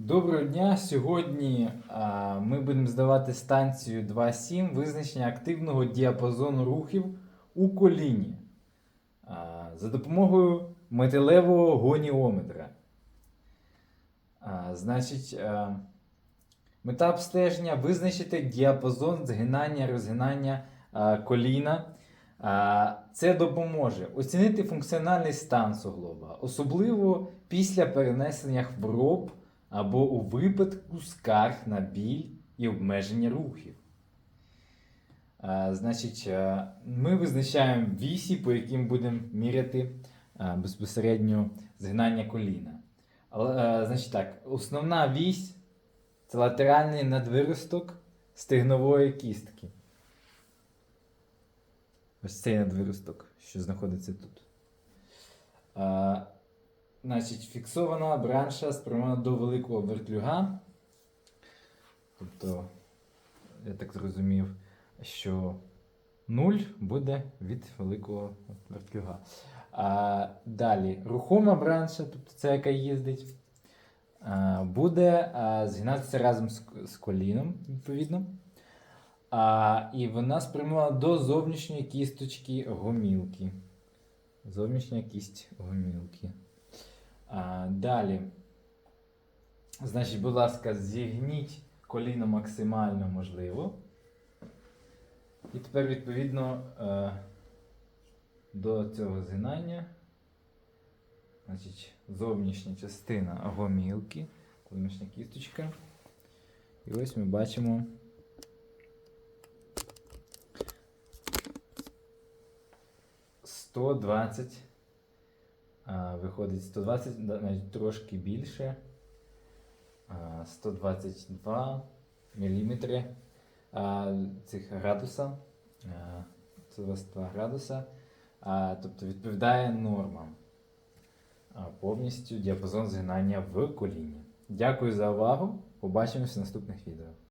Доброго дня! Сьогодні а, ми будемо здавати станцію 2.7 визначення активного діапазону рухів у коліні а, за допомогою металевого гоніометра. А, значить, а, мета обстеження визначити діапазон згинання розгинання а, коліна. А, Це допоможе оцінити функціональний стан суглоба, особливо після перенесення хвороб або у випадку скарг на біль і обмеження рухів. А, Значить, а, ми визначаємо вісі, по яким будемо міряти а, безпосередньо згинання коліна. Значить так, основна вісь це латеральний надвиросток стегнової кістки. Ось цей надвиросток, що знаходиться тут. Значить, фіксована бранша спрямована до великого вертлюга. Тобто, я так зрозумів, що 0 буде від великого вертлюга. А, далі, рухома бранша, тобто це яка їздить, буде а, згинатися разом з, з коліном, відповідно. А, і вона спрямована до зовнішньої кісточки гомілки. Зовнішня кість гомілки. А, далі. Значить, будь ласка, зігніть коліно максимально можливо. І тепер, відповідно, е, до цього згинання. Значить, зовнішня частина гомілки, зовнішня кісточка. І ось ми бачимо. Сто двадцять. Виходить 120, навіть трошки більше. 122 міліметри цих градуса. 122 градуса. Тобто відповідає нормам. Повністю діапазон згинання в коліні. Дякую за увагу. Побачимося в наступних відео.